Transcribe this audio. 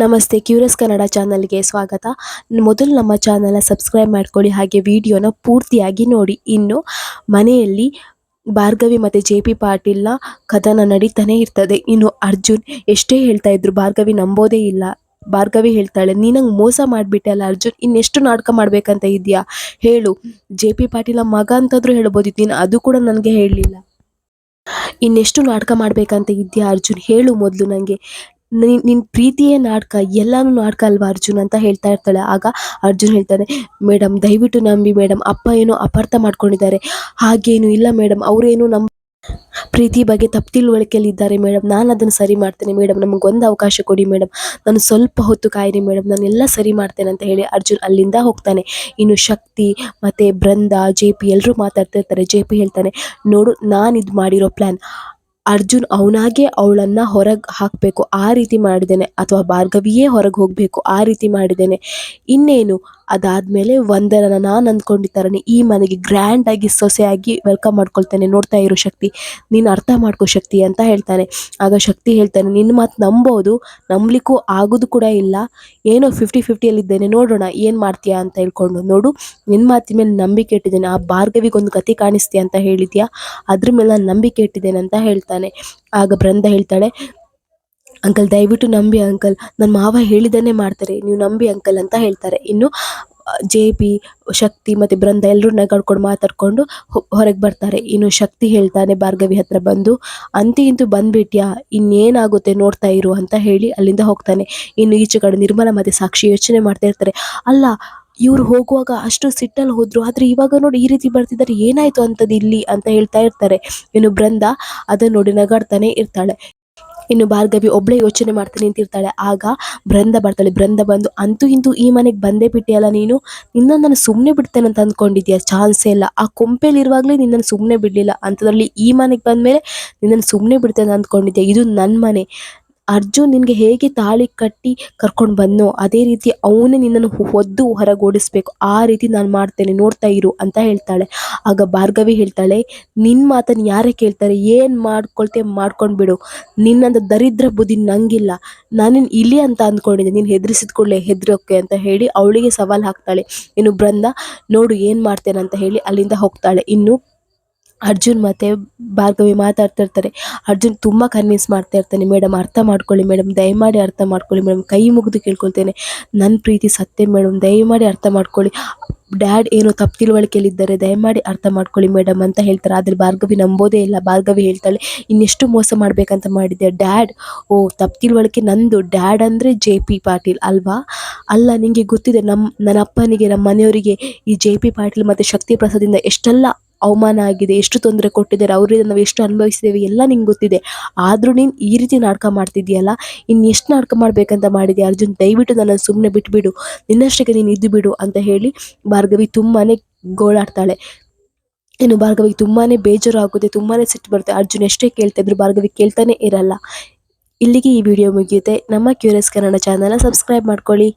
ನಮಸ್ತೆ, ಕ್ಯೂರಿಯಸ್ ಕನ್ನಡ ಚಾನಲ್ಗೆ ಸ್ವಾಗತ. ಮೊದಲು ನಮ್ಮ ಚಾನಲ್ನ ಸಬ್ಸ್ಕ್ರೈಬ್ ಮಾಡ್ಕೊಳ್ಳಿ, ಹಾಗೆ ವಿಡಿಯೋನ ಪೂರ್ತಿಯಾಗಿ ನೋಡಿ. ಇನ್ನು ಮನೆಯಲ್ಲಿ ಭಾರ್ಗವಿ ಮತ್ತು ಜೆ ಪಿ ಪಾಟೀಲ್ನ ಕಥನ ನಡೀತಾನೆ ಇರ್ತದೆ. ಇನ್ನು ಅರ್ಜುನ್ ಎಷ್ಟೇ ಹೇಳ್ತಾ ಇದ್ರು ಭಾರ್ಗವಿ ನಂಬೋದೇ ಇಲ್ಲ. ಭಾರ್ಗವಿ ಹೇಳ್ತಾಳೆ ನೀನು ನಂಗೆ ಮೋಸ ಮಾಡಿಬಿಟ್ಟೆ ಅಲ್ಲ ಅರ್ಜುನ್, ಇನ್ನೆಷ್ಟು ನಾಟಕ ಮಾಡ್ಬೇಕಂತ ಇದೆಯಾ ಹೇಳು. ಜೆ ಪಿ ಪಾಟೀಲ ಮಗ ಅಂತಾದ್ರೂ ಹೇಳ್ಬೋದಿತ್ತು ನೀನು ಅದು ಕೂಡ ನನಗೆ ಹೇಳಲಿಲ್ಲ. ಇನ್ನೆಷ್ಟು ನಾಟಕ ಮಾಡ್ಬೇಕಂತ ಇದೆಯಾ ಅರ್ಜುನ್? ಹೇಳು ಮೊದಲು ನನಗೆ ನಿನ್ನ ಪ್ರೀತಿಯೇ ನಾಟಕ, ಎಲ್ಲಾನು ನಾಟಕ ಅಲ್ವಾ ಅರ್ಜುನ್ ಅಂತ ಹೇಳ್ತಾ ಇರ್ತಾಳೆ. ಆಗ ಅರ್ಜುನ್ ಹೇಳ್ತಾನೆ ಮೇಡಮ್ ದಯವಿಟ್ಟು ನಂಬಿ ಮೇಡಮ್ ಅಪ್ಪ ಏನೋ ಅಪಾರ್ಥ ಮಾಡ್ಕೊಂಡಿದ್ದಾರೆ. ಹಾಗೇನು ಇಲ್ಲ ಮೇಡಮ್ ಅವರೇನು ನಮ್ಮ ಪ್ರೀತಿ ಬಗ್ಗೆ ತಪ್ಪು ತಿಳುವಳಿಕೆಯಲ್ಲಿದ್ದಾರೆ ಮೇಡಮ್ ನಾನು ಅದನ್ನು ಸರಿ ಮಾಡ್ತೇನೆ ಮೇಡಮ್ ನಮಗೊಂದು ಅವಕಾಶ ಕೊಡಿ ಮೇಡಮ್ ನಾನು ಸ್ವಲ್ಪ ಹೊತ್ತು ಕಾಯಿರಿ ಮೇಡಮ್ ನಾನು ಎಲ್ಲ ಸರಿ ಮಾಡ್ತೇನೆ ಅಂತ ಹೇಳಿ ಅರ್ಜುನ್ ಅಲ್ಲಿಂದ ಹೋಗ್ತಾನೆ. ಇನ್ನು ಶಕ್ತಿ ಮತ್ತು ಬೃಂದ, ಜೆ ಪಿ ಎಲ್ಲರೂ ಮಾತಾಡ್ತಿರ್ತಾರೆ ಜೆ ಪಿ ಹೇಳ್ತಾನೆ, ನೋಡು ನಾನು ಇದು ಮಾಡಿರೋ ಪ್ಲ್ಯಾನ್ ಅರ್ಜುನ್ ಅವನಾಗೆ ಅವಳನ್ನು ಹೊರಗೆ ಹಾಕಬೇಕು. ಆ ರೀತಿ ಮಾಡಿದ್ದೇನೆ. ಅಥವಾ ಭಾರ್ಗವಿಯೇ ಹೊರಗೆ ಹೋಗಬೇಕು. ಆ ರೀತಿ ಮಾಡಿದ್ದೇನೆ. ಇನ್ನೇನು? ಅದಾದಮೇಲೆ ಒಂದರ ನಾನು ಅಂದ್ಕೊಂಡಿದ್ದಾರೆ ಈ ಮನೆಗೆ ಗ್ರ್ಯಾಂಡಾಗಿ ಸೊಸೆಯಾಗಿ ವೆಲ್ಕಮ್ ಮಾಡ್ಕೊಳ್ತೇನೆ. ನೋಡ್ತಾ ಇರೋ ಶಕ್ತಿ. ನೀನು ಅರ್ಥ ಮಾಡ್ಕೋ ಶಕ್ತಿ ಅಂತ ಹೇಳ್ತಾನೆ. ಆಗ ಶಕ್ತಿ ಹೇಳ್ತಾನೆ ನಿನ್ನ ಮಾತು ನಂಬೋದು, ನಂಬಲಿಕ್ಕೂ ಆಗೋದು ಕೂಡ ಇಲ್ಲ. ಏನೋ ಫಿಫ್ಟಿ ಫಿಫ್ಟಿಯಲ್ಲಿದ್ದೇನೆ ನೋಡೋಣ ಏನು ಮಾಡ್ತೀಯಾ ಅಂತ ಹೇಳ್ಕೊಂಡು ನೋಡು. ನಿನ್ನ ಮಾತಿನ ಮೇಲೆ ನಂಬಿಕೆ ಇಟ್ಟಿದ್ದೇನೆ. ಆ ಭಾರ್ಗವಿಗೊಂದು ಗತಿ ಕಾಣಿಸ್ತೀಯ ಅಂತ ಹೇಳಿದ್ಯಾ? ಅದ್ರ ಮೇಲೆ ನಾನು ನಂಬಿಕೆ ಇಟ್ಟಿದ್ದೇನೆ ಅಂತ ಹೇಳ್ತಾನೆ. ಆಗ ಬೃಂದ ಹೇಳ್ತಾಳೆ, ಅಂಕಲ್, ದಯವಿಟ್ಟು ನಂಬಿ ಅಂಕಲ್. ನನ್ನ ಮಾವ ಹೇಳಿದ್ದನ್ನೇ ಮಾಡ್ತಾರೆ. ನೀವು ನಂಬಿ ಅಂಕಲ್ ಅಂತ ಹೇಳ್ತಾರೆ. ಇನ್ನು ಜೆ ಪಿ, ಶಕ್ತಿ ಮತ್ತು ಬೃಂದ ಎಲ್ಲರೂ ನಗಾಡ್ಕೊಂಡು ಮಾತಾಡ್ಕೊಂಡು ಹೊರಗೆ ಬರ್ತಾರೆ. ಇನ್ನು ಶಕ್ತಿ ಹೇಳ್ತಾನೆ, ಭಾರ್ಗವಿ ಹತ್ರ ಬಂದು, ಅಂತಿ ಇಂತೂ ಬಂದ್ಬಿಟ್ಯಾ? ಇನ್ನೇನಾಗುತ್ತೆ ನೋಡ್ತಾ ಇರು ಅಂತ ಹೇಳಿ ಅಲ್ಲಿಂದ ಹೋಗ್ತಾನೆ. ಇನ್ನು ಈಚೆ ಕಡೆ ನಿರ್ಮಲ ಮತ್ತು ಸಾಕ್ಷಿ ಯೋಚನೆ ಮಾಡ್ತಾ ಇರ್ತಾರೆ. ಅಲ್ಲ, ಇವರು ಹೋಗುವಾಗ ಅಷ್ಟು ಸಿಟ್ಟಲ್ಲಿ ಹೋದ್ರು, ಆದರೆ ಇವಾಗ ನೋಡಿ ಈ ರೀತಿ ಬರ್ತಿದ್ದಾರೆ, ಏನಾಯಿತು ಅಂಥದ್ದು ಇಲ್ಲಿ ಅಂತ ಹೇಳ್ತಾ ಇರ್ತಾರೆ. ಇನ್ನು ಬೃಂದ ಅದನ್ನ ನೋಡಿ ನಗಾಡ್ತಾನೆ ಇರ್ತಾಳೆ. ಇನ್ನು ಭಾರ್ಗವಿ ಒಬ್ಳೆ ಯೋಚನೆ ಮಾಡ್ತಾ ನಿಂತಿರ್ತಾಳೆ ಆಗ ಬೃಂದ ಬರ್ತಾಳೆ. ಬೃಂದ ಬಂದು, ಅಂತೂ ಇಂತೂ ಈ ಮನೆಗೆ ಬಂದೇ ಬಿಟ್ಟಿಯಲ್ಲ ನೀನು? ನಿನ್ನನ್ನು ಸುಮ್ಮನೆ ಬಿಡ್ತೇನೆ ಅಂತ ಅಂದ್ಕೊಂಡಿದ್ಯಾ? ಚಾನ್ಸೇ ಇಲ್ಲ. ಆ ಕೊಂಪೆಯಲ್ಲಿರುವಾಗಲೇ ನಿನ್ನನ್ನು ಸುಮ್ಮನೆ ಬಿಡಲಿಲ್ಲ. ಅಂಥದ್ರಲ್ಲಿ ಈ ಮನೆಗೆ ಬಂದಮೇಲೆ ನಿನ್ನನ್ನು ಸುಮ್ಮನೆ ಬಿಡ್ತೇನೆ ಅಂದ್ಕೊಂಡಿದ್ಯಾ? ಇದು ನನ್ನ ಮನೆ. ಅರ್ಜುನ್ ನಿನಗೆ ಹೇಗೆ ತಾಳಿ ಕಟ್ಟಿ ಕರ್ಕೊಂಡು ಬಂದನೋ ಅದೇ ರೀತಿ ಅವನೇ ನಿನ್ನನ್ನು ಹೊದ್ದು ಹೊರಗೋಡಿಸ್ಬೇಕು. ಆ ರೀತಿ ನಾನು ಮಾಡ್ತೇನೆ, ನೋಡ್ತಾ ಇರು ಅಂತ ಹೇಳ್ತಾಳೆ. ಆಗ ಭಾರ್ಗವಿ ಹೇಳ್ತಾಳೆ ನಿನ್ನ ಮಾತನ್ನು ಯಾರೇ ಕೇಳ್ತಾರೆ, ಏನು ಮಾಡ್ಕೊಳ್ತೆ ಮಾಡ್ಕೊಂಡು ಬಿಡು. ನಿನ್ನಂತ ದರಿದ್ರ ಬುದ್ಧಿ ನಂಗಿಲ್ಲ. ನಾನು ಇಲ್ಲಿ ಅಂತ ಅಂದ್ಕೊಂಡಿದ್ದೆ ನೀನು ಹೆದರಿಸಿದ ಕೂಡಲೇ ಹೆದರೋಕೆ ಅಂತ ಹೇಳಿ ಅವಳಿಗೆ ಸವಾಲು ಹಾಕ್ತಾಳೆ. ಇನ್ನು ಬೃಂದ, ನೋಡು, ಏನು ಮಾಡ್ತೇನೆ ಅಂತ ಹೇಳಿ ಅಲ್ಲಿಂದ ಹೋಗ್ತಾಳೆ. ಇನ್ನು ಅರ್ಜುನ್ ಮತ್ತು ಭಾರ್ಗವಿ ಮಾತಾಡ್ತಿರ್ತಾರೆ ಅರ್ಜುನ್ ತುಂಬ ಕನ್ವಿನ್ಸ್ ಮಾಡ್ತಾ ಇರ್ತಾನೆ ಮೇಡಮ್ ಅರ್ಥ ಮಾಡ್ಕೊಳ್ಳಿ ಮೇಡಮ್ ದಯಮಾಡಿ ಅರ್ಥ ಮಾಡ್ಕೊಳ್ಳಿ ಮೇಡಮ್ ಕೈ ಮುಗಿದು ಕೇಳ್ಕೊಳ್ತೇನೆ. ನನ್ನ ಪ್ರೀತಿ ಸತ್ಯ ಮೇಡಮ್ ದಯಮಾಡಿ ಅರ್ಥ ಮಾಡ್ಕೊಳ್ಳಿ. ಡ್ಯಾಡ್ ಏನೋ ತಪ್ಪು ತಿಳುವಳಿಕೆಯಲ್ಲಿದ್ದಾರೆ ದಯಮಾಡಿ ಅರ್ಥ ಮಾಡ್ಕೊಳ್ಳಿ ಮೇಡಮ್ ಅಂತ ಹೇಳ್ತಾರೆ. ಆದರೆ ಭಾರ್ಗವಿ ನಂಬೋದೇ ಇಲ್ಲ. ಭಾರ್ಗವಿ ಹೇಳ್ತಾಳೆ, ಇನ್ನೆಷ್ಟು ಮೋಸ ಮಾಡಬೇಕಂತ ಮಾಡಿದ್ದೆ ಡ್ಯಾಡ್? ಓ, ತಪ್ಪು ತಿಳುವಳಿಕೆ ನಂದು. ಡ್ಯಾಡ್ ಅಂದರೆ ಜೆ ಪಿ ಪಾಟೀಲ್ ಅಲ್ವಾ? ಅಲ್ಲ ನಿಮಗೆ ಗೊತ್ತಿದೆ ನಮ್ಮ ನನ್ನ ಅಪ್ಪನಿಗೆ ನಮ್ಮ ಮನೆಯವರಿಗೆ ಈ ಜೆ ಪಿ ಪಾಟೀಲ್ ಮತ್ತು ಶಕ್ತಿ ಪ್ರಸಾದಿಂದ ಎಷ್ಟೆಲ್ಲ ಅವಮಾನ ಆಗಿದೆ, ಎಷ್ಟು ತೊಂದರೆ ಕೊಟ್ಟಿದ್ದಾರೆ ಅವರಿಂದ ನಾವು ಎಷ್ಟು ಅನುಭವಿಸಿದ್ದೇವೆ, ಎಲ್ಲ ನಿಂಗೆ ಗೊತ್ತಿದೆ. ಆದರೂ ನೀನು ಈ ರೀತಿ ನಾಟಕ ಮಾಡ್ತಿದ್ದೀಯಲ್ಲ ಇನ್ನು ಎಷ್ಟು ನಾಟಕ ಮಾಡಬೇಕಂತ ಮಾಡಿದೆ ಅರ್ಜುನ್, ದಯವಿಟ್ಟು ನನ್ನನ್ನು ಸುಮ್ಮನೆ ಬಿಟ್ಬಿಡು, ನಿನ್ನಷ್ಟಕ್ಕೆ ನೀನು ಇದ್ದು ಬಿಡು ಅಂತ ಹೇಳಿ ಭಾರ್ಗವಿ ತುಂಬಾ ಗೋಳಾಡ್ತಾಳೆ. ಇನ್ನು ಭಾರ್ಗವಿಗೆ ತುಂಬಾ ಬೇಜಾರು ಆಗುತ್ತೆ ತುಂಬಾ ಸಿಟ್ಟು ಬರುತ್ತೆ. ಅರ್ಜುನ್ ಎಷ್ಟೇ ಕೇಳ್ತಾ ಇದ್ರು ಭಾರ್ಗವಿ ಕೇಳ್ತಾನೆ ಇರಲ್ಲ. ಇಲ್ಲಿಗೆ ಈ ವಿಡಿಯೋ ಮುಗಿಯುತ್ತೆ. ನಮ್ಮ ಕ್ಯೂರಿಯಸ್ ಕನ್ನಡ ಚಾನಲ್ನ ಸಬ್ಸ್ಕ್ರೈಬ್ ಮಾಡ್ಕೊಳ್ಳಿ.